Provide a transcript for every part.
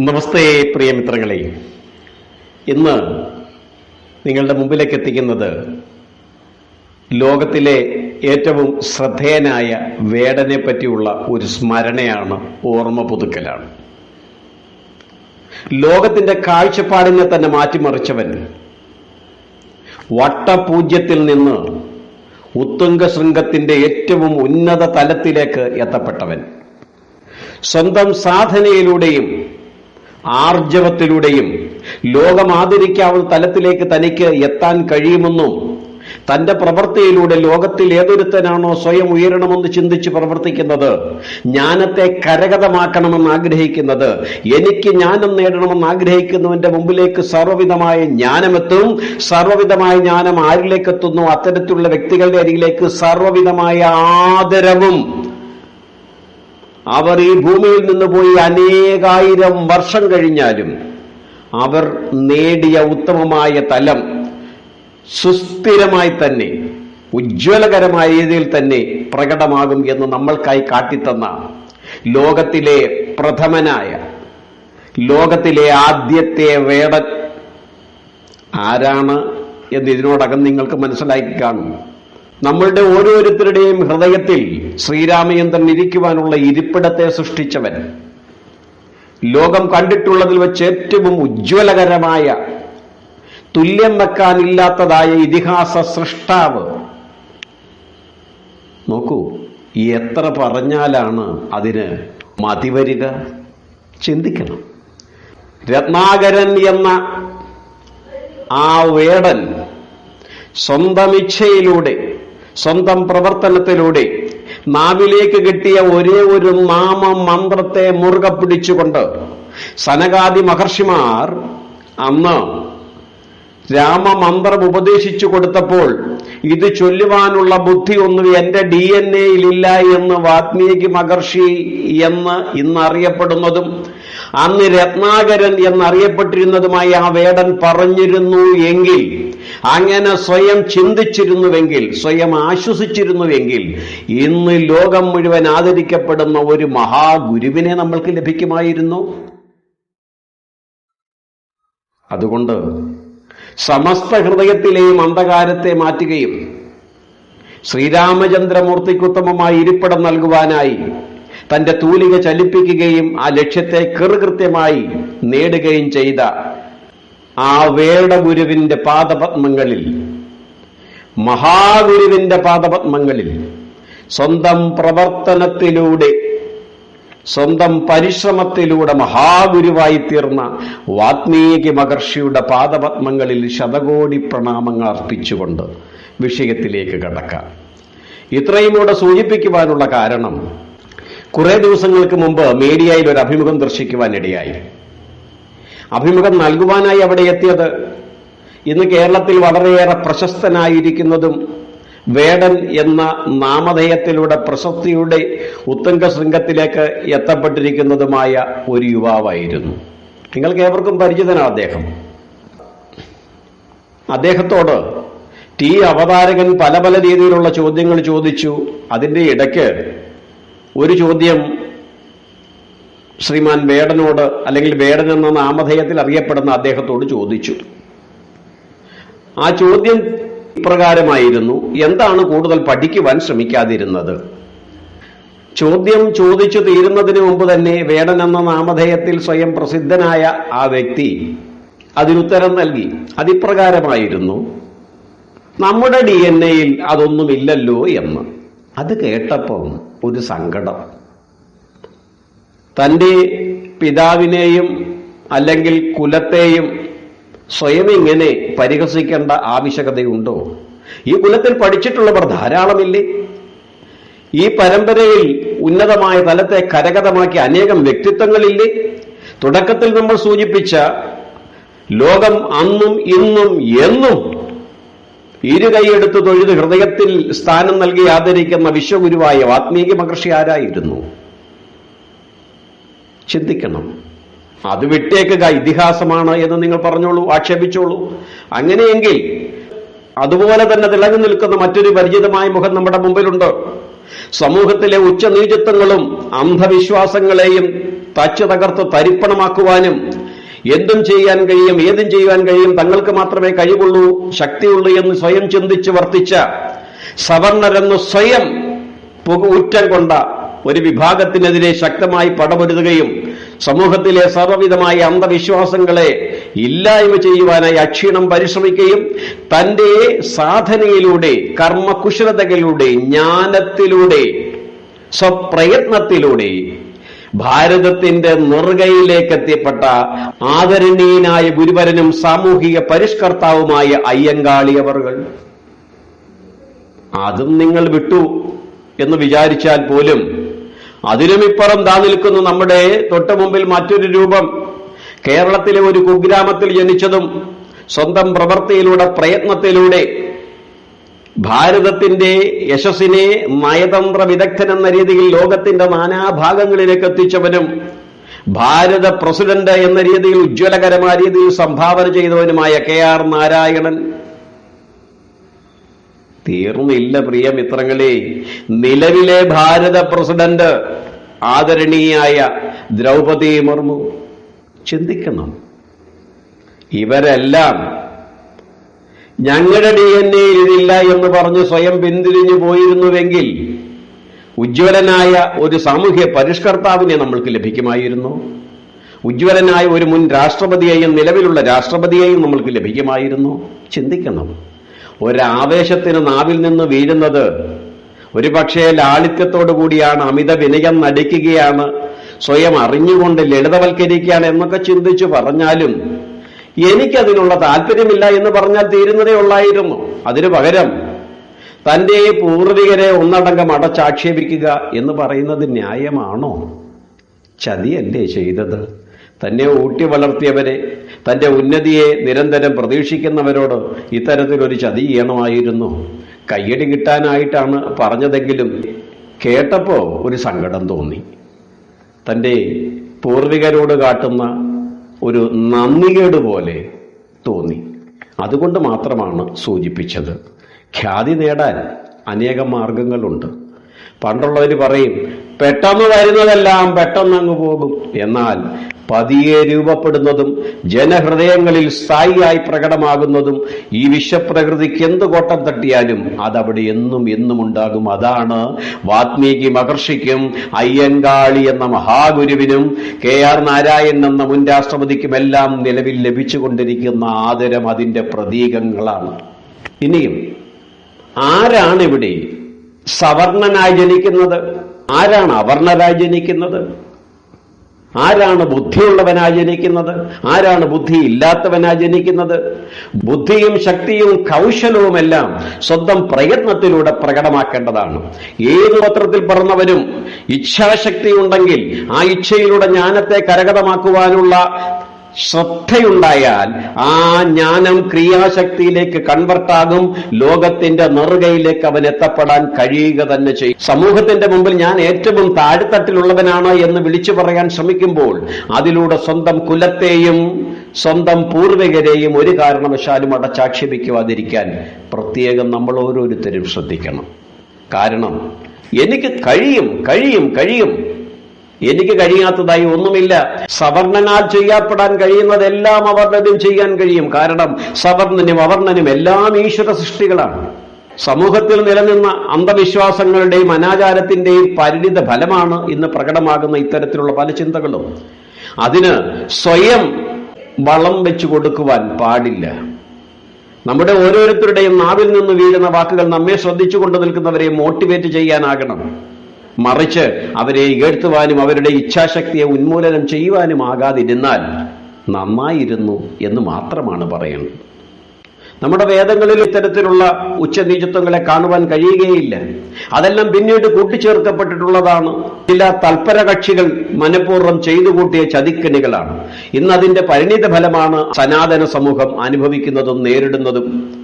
നമസ്തേ പ്രിയ മിത്രങ്ങളെ. ഇന്ന് നിങ്ങളുടെ മുമ്പിലേക്ക് എത്തിക്കുന്നത് ലോകത്തിലെ ഏറ്റവും ശ്രദ്ധേയനായ വേടനെ പറ്റിയുള്ള ഒരു സ്മരണയാണ് ഓർമ്മ പുതുക്കലാണ്. ലോകത്തിന്റെ കാഴ്ചപ്പാടിനെ തന്നെ മാറ്റിമറിച്ചവൻ വട്ടപൂജ്യത്തിൽ നിന്ന് ഉത്തുംഗ ശൃംഗത്തിന്റെ ഏറ്റവും ഉന്നത തലത്തിലേക്ക് എത്തപ്പെട്ടവൻ. സ്വന്തം സാധനയിലൂടെയും ആർജവത്തിലൂടെയും ലോകം ആദരിക്കാവുന്ന തലത്തിലേക്ക് തനിക്ക് എത്താൻ കഴിയുമെന്നും തന്റെ പ്രവൃത്തിയിലൂടെ ലോകത്തിൽ ഏതൊരുത്തനാണോ സ്വയം ഉയരണമെന്ന് ചിന്തിച്ച് പ്രവർത്തിക്കുന്നത് ജ്ഞാനത്തെ കരഗതമാക്കണമെന്ന് ആഗ്രഹിക്കുന്നത് എനിക്ക് ജ്ഞാനം നേടണമെന്ന് ആഗ്രഹിക്കുന്നവന്റെ മുമ്പിലേക്ക് സർവവിധമായ ജ്ഞാനമെത്തും. സർവവിധമായ ജ്ഞാനം ആരിലേക്കെത്തുന്നു? അത്തരത്തിലുള്ള വ്യക്തികളുടെ അരികിലേക്ക് സർവവിധമായ ആദരവും അവർ ഈ ഭൂമിയിൽ നിന്ന് പോയി അനേകായിരം വർഷം കഴിഞ്ഞാലും അവർ നേടിയ ഉത്തമമായ തലം സുസ്ഥിരമായി തന്നെ ഉജ്ജ്വലകരമായ രീതിയിൽ തന്നെ പ്രകടമാകും എന്ന് നമ്മൾക്കായി കാട്ടിത്തന്ന ലോകത്തിലെ പ്രഥമനായ ലോകത്തിലെ ആദ്യത്തെ വേടൻ ആരാണ് എന്ന് ഇതിനോടകം നിങ്ങൾക്ക് മനസ്സിലാക്കി കാണും. നമ്മളുടെ ഓരോരുത്തരുടെയും ഹൃദയത്തിൽ ശ്രീരാമചന്ദ്രൻ ഇരിക്കുവാനുള്ള ഇരിപ്പിടത്തെ സൃഷ്ടിച്ചവൻ. ലോകം കണ്ടിട്ടുള്ളതിൽ വെച്ച് ഏറ്റവും ഉജ്ജ്വലകരമായ തുല്യം വെക്കാനില്ലാത്തതായ ഇതിഹാസ സൃഷ്ടാവ്. നോക്കൂ എത്ര പറഞ്ഞാലാണ് അതിന് മതിവരിക ചിന്തിക്കണം. രത്നാകരൻ എന്ന ആ വേടൻ സ്വന്തം ഇച്ഛയിലൂടെ സ്വന്തം പ്രവർത്തനത്തിലൂടെ നാവിലേക്ക് കിട്ടിയ ഒരേ ഒരു നാമ മന്ത്രത്തെ മുറുകെ പിടിച്ചുകൊണ്ട് സനകാദി മഹർഷിമാർ അന്ന് രാമമന്ത്രം ഉപദേശിച്ചു കൊടുത്തപ്പോൾ ഇത് ചൊല്ലുവാനുള്ള ബുദ്ധി ഒന്നും എന്റെ ഡി എൻ എയിലില്ല എന്ന് വാത്മീകി മഹർഷി എന്ന് ഇന്ന് അറിയപ്പെടുന്നതും അന്ന് രത്നാകരൻ എന്നറിയപ്പെട്ടിരുന്നതുമായി ആ വേടൻ പറഞ്ഞിരുന്നു എങ്കിൽ അങ്ങനെ സ്വയം ചിന്തിച്ചിരുന്നുവെങ്കിൽ സ്വയം ആശ്വസിച്ചിരുന്നുവെങ്കിൽ ഇന്ന് ലോകം മുഴുവൻ ആദരിക്കപ്പെടുന്ന ഒരു മഹാഗുരുവിനെ നമ്മൾക്ക് ലഭിക്കുമായിരുന്നു. അതുകൊണ്ട് സമസ്ത ഹൃദയത്തിലെയും അന്ധകാരത്തെ മാറ്റുകയും ശ്രീരാമചന്ദ്രമൂർത്തിക്ക് ഉത്തമമായി ഇരിപ്പിടം നൽകുവാനായി തന്റെ തൂലിക ചലിപ്പിക്കുകയും ആ ലക്ഷ്യത്തെ കൃകൃത്യമായി നേടുകയും ചെയ്ത ആ വേടഗുരുവിന്റെ പാദപത്മങ്ങളിൽ മഹാഗുരുവിന്റെ പാദപത്മങ്ങളിൽ സ്വന്തം പ്രവർത്തനത്തിലൂടെ സ്വന്തം പരിശ്രമത്തിലൂടെ മഹാഗുരുവായി തീർന്ന വാത്മീകി മഹർഷിയുടെ പാദപത്മങ്ങളിൽ ശതകോടി പ്രണാമങ്ങൾ അർപ്പിച്ചുകൊണ്ട് വിഷയത്തിലേക്ക് കടക്കാം. ഇത്രയും കൂടെ സൂചിപ്പിക്കുവാനുള്ള കാരണം കുറേ ദിവസങ്ങൾക്ക് മുമ്പ് മീഡിയയിൽ ഒരു അഭിമുഖം ദർശിക്കുവാനിടയായി. അഭിമുഖം നൽകുവാനായി അവിടെ എത്തിയത് ഇന്ന് കേരളത്തിൽ വളരെയേറെ പ്രശസ്തനായിരിക്കുന്നതും വേടൻ എന്ന നാമധേയത്തിലൂടെ പ്രശസ്തിയുടെ ഉത്തംഗ ശൃംഗത്തിലേക്ക് എത്തപ്പെട്ടിരിക്കുന്നതുമായ ഒരു യുവാവായിരുന്നു. നിങ്ങൾക്ക് ഏവർക്കും പരിചിതനാണ് അദ്ദേഹം. അദ്ദേഹത്തോട് ടി അവതാരകൻ പല പല രീതിയിലുള്ള ചോദ്യങ്ങൾ ചോദിച്ചു. അതിന്റെ ഇടയ്ക്ക് ഒരു ചോദ്യം ശ്രീമാൻ വേടനോട് അല്ലെങ്കിൽ വേടൻ എന്ന നാമധേയത്തിൽ അറിയപ്പെടുന്ന അദ്ദേഹത്തോട് ചോദിച്ചു. ആ ചോദ്യം ഇപ്രകാരമായിരുന്നു എന്താണ് കൂടുതൽ പഠിക്കുവാൻ ശ്രമിക്കാതിരുന്നത്? ചോദ്യം ചോദിച്ചു തീരുന്നതിന് മുമ്പ് തന്നെ വേടൻ എന്ന നാമധേയത്തിൽ സ്വയം പ്രസിദ്ധനായ ആ വ്യക്തി അതിനുത്തരം നൽകി അതിപ്രകാരമായിരുന്നു. നമ്മുടെ ഡി എൻ എയിൽ അതൊന്നുമില്ലല്ലോ എന്ന്. അത് കേട്ടപ്പം ഒരു സങ്കടം. തന്റെ പിതാവിനെയും അല്ലെങ്കിൽ കുലത്തെയും സ്വയം ഇങ്ങനെ പരിഹസിക്കേണ്ട ആവശ്യകതയുണ്ടോ? ഈ കുലത്തിൽ പഠിച്ചിട്ടുള്ളവർ ധാരാളമില്ലേ? ഈ പരമ്പരയിൽ ഉന്നതമായ തലത്തെ കരകതമാക്കി അനേകം വ്യക്തിത്വങ്ങളില്ലേ? തുടക്കത്തിൽ നമ്മൾ സൂചിപ്പിച്ച ലോകം അന്നും ഇന്നും എന്നും ഇരുകൈയെടുത്ത് തൊഴുത് ഹൃദയത്തിൽ സ്ഥാനം നൽകി ആദരിക്കുന്ന വിശ്വഗുരുവായ വാത്മീകി മഹർഷി ആരായിരുന്നു? ചിന്തിക്കണം. അത് വിട്ടേക്കുക ഇതിഹാസമാണ് എന്ന് നിങ്ങൾ പറഞ്ഞോളൂ ആക്ഷേപിച്ചോളൂ. അങ്ങനെയെങ്കിൽ അതുപോലെ തന്നെ തിളങ്ങി നിൽക്കുന്ന മറ്റൊരു പരിചിതമായ മുഖം നമ്മുടെ മുമ്പിലുണ്ട്. സമൂഹത്തിലെ ഉച്ചനീചത്വങ്ങളും അന്ധവിശ്വാസങ്ങളെയും തച്ചു തകർത്ത് തരിപ്പണമാക്കുവാനും എന്തും ചെയ്യാൻ കഴിയും ഏതും ചെയ്യാൻ കഴിയും തങ്ങൾക്ക് മാത്രമേ കഴിവുള്ളൂ ശക്തിയുള്ളൂ എന്ന് സ്വയം ചിന്തിച്ച് വർത്തിച്ച സവർണരെന്ന് സ്വയം ഉറ്റം കൊണ്ട ഒരു വിഭാഗത്തിനെതിരെ ശക്തമായി പടപൊരുതുകയും സമൂഹത്തിലെ സർവവിധമായ അന്ധവിശ്വാസങ്ങളെ ഇല്ലായ്മ ചെയ്യുവാനായി അക്ഷീണം പരിശ്രമിക്കുകയും തന്റെ സാധനയിലൂടെ കർമ്മകുശലതകളിലൂടെ ജ്ഞാനത്തിലൂടെ സ്വപ്രയത്നത്തിലൂടെ ഭാരതത്തിന്റെ നെറുകയിലേക്ക് എത്തിയപ്പെട്ട ആദരണീയനായ ഗുരുവരനും സാമൂഹിക പരിഷ്കർത്താവുമായ അയ്യങ്കാളിയവറുകൾ അതും നിങ്ങൾ വിട്ടു എന്ന് വിചാരിച്ചാൽ പോലും അതിനും ഇപ്പുറം താ നിൽക്കുന്നു നമ്മുടെ തൊട്ടു മുമ്പിൽ മറ്റൊരു രൂപം. കേരളത്തിലെ ഒരു കുഗ്രാമത്തിൽ ജനിച്ചതും സ്വന്തം പ്രവൃത്തിയിലൂടെ പ്രയത്നത്തിലൂടെ ഭാരതത്തിന്റെ യശസ്സിനെ നയതന്ത്ര വിദഗ്ധൻ എന്ന രീതിയിൽ ലോകത്തിന്റെ നാനാഭാഗങ്ങളിലേക്ക് എത്തിച്ചവനും ഭാരത പ്രസിഡന്റ് എന്ന രീതിയിൽ ഉജ്ജ്വലകരമായ രീതിയിൽ സംഭാവന ചെയ്തവനുമായ കെ ആർ നാരായണൻ തീർന്നില്ല പ്രിയ മിത്രങ്ങളെ. നിലവിലെ ഭാരത പ്രസിഡന്റ് ആദരണീയായ ദ്രൗപദി മുർമു ചിന്തിക്കണം. ഇവരെല്ലാം ഞങ്ങളുടെ ഡി എൻ എ ഇതില്ല എന്ന് പറഞ്ഞ് സ്വയം പിന്തിരിഞ്ഞു പോയിരുന്നുവെങ്കിൽ ഉജ്ജ്വലനായ ഒരു സാമൂഹ്യ പരിഷ്കർത്താവിനെ നമ്മൾക്ക് ലഭിക്കുമായിരുന്നു. ഉജ്ജ്വലനായ ഒരു മുൻ രാഷ്ട്രപതിയെയും നിലവിലുള്ള രാഷ്ട്രപതിയെയും നമ്മൾക്ക് ലഭിക്കുമായിരുന്നു. ചിന്തിക്കണം. ഒരാവേശത്തിന് നാവിൽ നിന്ന് വീഴുന്നത്. ഒരു പക്ഷേ ലാളിത്യത്തോടു കൂടിയാണ് അമിത വിനയം നടിക്കുകയാണ്. സ്വയം അറിഞ്ഞുകൊണ്ട് ലളിതവൽക്കരിക്കുകയാണ് എന്നൊക്കെ ചിന്തിച്ചു പറഞ്ഞാലും എനിക്കതിനുള്ള താല്പര്യമില്ല എന്ന് പറഞ്ഞാൽ തീരുന്നതേ ഉള്ളായിരുന്നു. അതിനു പകരം തന്റെ പൂർവികരെ ഒന്നടങ്കം അടച്ചാക്ഷേപിക്കുക എന്ന് പറയുന്നത് ന്യായമാണോ? ചതിയല്ലേ ചെയ്തത്? തന്നെ ഊട്ടി വളർത്തിയവരെ തന്റെ ഉന്നതിയെ നിരന്തരം പ്രതീക്ഷിക്കുന്നവരോട് ഇത്തരത്തിലൊരു ചതി ചെയ്യണമായിരുന്നു കയ്യടി കിട്ടാനായിട്ടാണ് പറഞ്ഞതെങ്കിലും കേട്ടപ്പോൾ ഒരു സങ്കടം തോന്നി. തന്റെ പൂർവികരോട് കാട്ടുന്ന ഒരു നന്ദികേട് പോലെ തോന്നി. അതുകൊണ്ട് മാത്രമാണ് സൂചിപ്പിച്ചത്. ഖ്യാതി നേടാൻ അനേകം മാർഗങ്ങളുണ്ട്. പണ്ടുള്ളവർ പറയും പെട്ടെന്ന് വരുന്നതെല്ലാം പെട്ടെന്ന് അങ്ങ് പോകും. എന്നാൽ പതിയെ രൂപപ്പെടുന്നതും ജനഹൃദയങ്ങളിൽ സ്ഥായിയായി പ്രകടമാകുന്നതും ഈ വിശ്വപ്രകൃതിക്ക് എന്ത് കോട്ടം തട്ടിയാലും അതവിടെ എന്നും എന്നും ഉണ്ടാകും. അതാണ് വാത്മീകി മഹർഷിക്കും അയ്യങ്കാളി എന്ന മഹാഗുരുവിനും കെ ആർ നാരായണൻ എന്ന മുൻ രാഷ്ട്രപതിക്കുമെല്ലാം നിലവിൽ ലഭിച്ചുകൊണ്ടിരിക്കുന്ന ആദരം അതിന്റെ പ്രതീകങ്ങളാണ്. ഇനിയും ആരാണ് ഇവിടെ സവർണനായി ജനിക്കുന്നത്? ആരാണ് അവർണരായി ജനിക്കുന്നത്? ആരാണ് ബുദ്ധിയുള്ളവനായി ജനിക്കുന്നത്? ആരാണ് ബുദ്ധി ഇല്ലാത്തവനായി ജനിക്കുന്നത്? ബുദ്ധിയും ശക്തിയും കൗശലവുമെല്ലാം സ്വന്തം പ്രയത്നത്തിലൂടെ പ്രകടമാക്കേണ്ടതാണ്. ഏത് പത്രത്തിൽ പറഞ്ഞവരും ഇച്ഛാശക്തി ഉണ്ടെങ്കിൽ ആ ഇച്ഛയിലൂടെ ജ്ഞാനത്തെ കരഗതമാക്കുവാനുള്ള ശ്രദ്ധയുണ്ടായാൽ ആ ജ്ഞാനം ക്രിയാശക്തിയിലേക്ക് കൺവെർട്ടാകും ലോകത്തിന്റെ നെറുകയിലേക്ക് അവൻ എത്തപ്പെടാൻ കഴിയുക തന്നെ ചെയ്യും. സമൂഹത്തിന്റെ മുമ്പിൽ ഞാൻ ഏറ്റവും താഴ്ത്തട്ടിലുള്ളവനാണ് എന്ന് വിളിച്ചു പറയാൻ ശ്രമിക്കുമ്പോൾ അതിലൂടെ സ്വന്തം കുലത്തെയും സ്വന്തം പൂർവികരെയും ഒരു കാരണവശാലും അടച്ചാക്ഷേപിക്കുവാതിരിക്കാൻ പ്രത്യേകം നമ്മൾ ഓരോരുത്തരും ശ്രദ്ധിക്കണം. കാരണം എനിക്ക് കഴിയും കഴിയും കഴിയും. എനിക്ക് കഴിയാത്തതായി ഒന്നുമില്ല. സവർണനാൽ ചെയ്യപ്പെടാൻ കഴിയുന്നതെല്ലാം അവർണനും ചെയ്യാൻ കഴിയും. കാരണം സവർണനും അവർണനും എല്ലാം ഈശ്വര സൃഷ്ടികളാണ്. സമൂഹത്തിൽ നിലനിന്ന അന്ധവിശ്വാസങ്ങളുടെയും അനാചാരത്തിന്റെയും പരിണിത ഫലമാണ് ഇന്ന് പ്രകടമാകുന്ന ഇത്തരത്തിലുള്ള പല ചിന്തകളും. അതിന് സ്വയം വളം വെച്ചു കൊടുക്കുവാൻ പാടില്ല. നമ്മുടെ ഓരോരുത്തരുടെയും നാവിൽ നിന്ന് വീഴുന്ന വാക്കുകൾ നമ്മെ ശ്രദ്ധിച്ചുകൊണ്ട് നിൽക്കുന്നവരെ മോട്ടിവേറ്റ് ചെയ്യാനാകണം. മറിച്ച് അവരെ ഇകഴ്ത്തുവാനും അവരുടെ ഇച്ഛാശക്തിയെ ഉന്മൂലനം ചെയ്യുവാനും ആകാതിരുന്നാൽ നന്നായിരുന്നു എന്ന് മാത്രമാണ് പറയുന്നത് നമ്മുടെ വേദങ്ങളിൽ ഇത്തരത്തിലുള്ള ഉച്ചനീചത്വങ്ങളെ കാണുവാൻ കഴിയുകയില്ല. അതെല്ലാം പിന്നീട് കൂട്ടിച്ചേർക്കപ്പെട്ടിട്ടുള്ളതാണ്. ചില തൽപര കക്ഷികൾ മനഃപൂർവം ചെയ്തു കൂട്ടിയ ചതിക്കണികളാണ്. ഇന്ന് അതിന്റെ പരിണിത ഫലമാണ് സനാതന സമൂഹം അനുഭവിക്കുന്നതും നേരിടുന്നതും.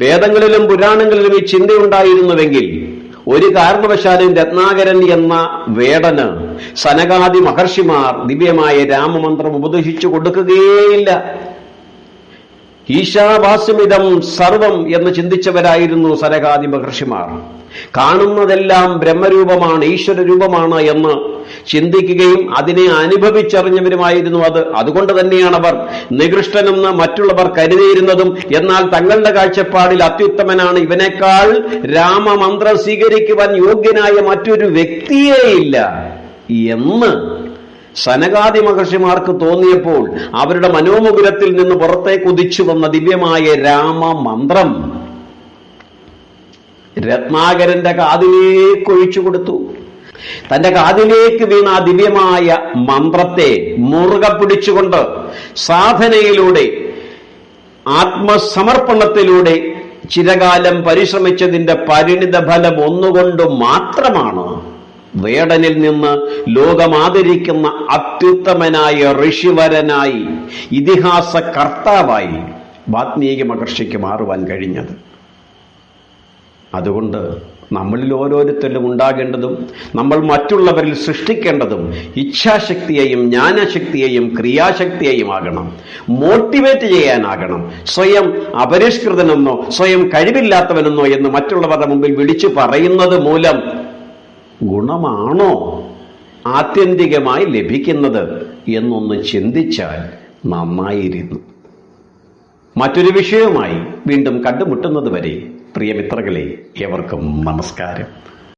വേദങ്ങളിലും പുരാണങ്ങളിലും ഈ ചിന്തയുണ്ടായിരുന്നുവെങ്കിൽ ഒരു കാരണവശാലും രത്നാകരൻ എന്ന വേടന് സനകാദി മഹർഷിമാർ ദിവ്യമായ രാമമന്ത്രം ഉപദേശിച്ചു കൊടുക്കുകയേയില്ല. ഈശാവാസ്യമിതം സർവം എന്ന് ചിന്തിച്ചവരായിരുന്നു സരകാദി മഹർഷിമാർ. കാണുന്നതെല്ലാം ബ്രഹ്മരൂപമാണ് ഈശ്വര രൂപമാണ് എന്ന് ചിന്തിക്കുകയും അതിനെ അനുഭവിച്ചറിഞ്ഞവരുമായിരുന്നു അത്. അതുകൊണ്ട് തന്നെയാണ് അവർ നികൃഷ്ടനെന്ന് മറ്റുള്ളവർ കരുതിയിരുന്നതും. എന്നാൽ തങ്ങളുടെ കാഴ്ചപ്പാടിൽ അത്യുത്തമനാണ്. ഇവനേക്കാൾ രാമമന്ത്രം സ്വീകരിക്കുവാൻ യോഗ്യനായ മറ്റൊരു വ്യക്തിയേയില്ല. എന്ന് സനകാദി മഹർഷിമാർക്ക് തോന്നിയപ്പോൾ അവരുടെ മനോമുകുലത്തിൽ നിന്ന് പുറത്തേക്ക് ഉദിച്ചു വന്ന ദിവ്യമായ രാമമന്ത്രം രത്നാകരന്റെ കാതിലേക്ക് ഒഴിച്ചു കൊടുത്തു. തന്റെ കാതിലേക്ക് വീണ ആ ദിവ്യമായ മന്ത്രത്തെ മുറുക പിടിച്ചുകൊണ്ട് സാധനയിലൂടെ ആത്മസമർപ്പണത്തിലൂടെ ചിരകാലം പരിശ്രമിച്ചതിന്റെ പരിണിത ഫലം ഒന്നുകൊണ്ട് മാത്രമാണ്. വേടനിൽ നിന്ന് ലോകമാദരിക്കുന്ന അത്യുത്തമനായ ഋഷിവരനായി ഇതിഹാസ കർത്താവായി വാത്മീകി മഹർഷിക്ക് മാറുവാൻ കഴിഞ്ഞത്. അതുകൊണ്ട് നമ്മളിൽ ഓരോരുത്തരിലും ഉണ്ടാകേണ്ടതും നമ്മൾ മറ്റുള്ളവരിൽ സൃഷ്ടിക്കേണ്ടതും ഇച്ഛാശക്തിയെയും ജ്ഞാനശക്തിയെയും ക്രിയാശക്തിയെയും ആകണം മോട്ടിവേറ്റ് ചെയ്യാനാകണം. സ്വയം അപരിഷ്കൃതനെന്നോ സ്വയം കഴിവില്ലാത്തവനെന്നോ എന്ന് മറ്റുള്ളവരുടെ മുമ്പിൽ വിളിച്ചു പറയുന്നത് മൂലം ഗുണമാണോ ആത്യന്തികമായി ലഭിക്കുന്നത് എന്നൊന്ന് ചിന്തിച്ചാൽ നന്നായിരുന്നു. മറ്റൊരു വിഷയവുമായി വീണ്ടും കണ്ടുമുട്ടുന്നത് വരെ പ്രിയമിത്രകളെ ഏവർക്കും നമസ്കാരം.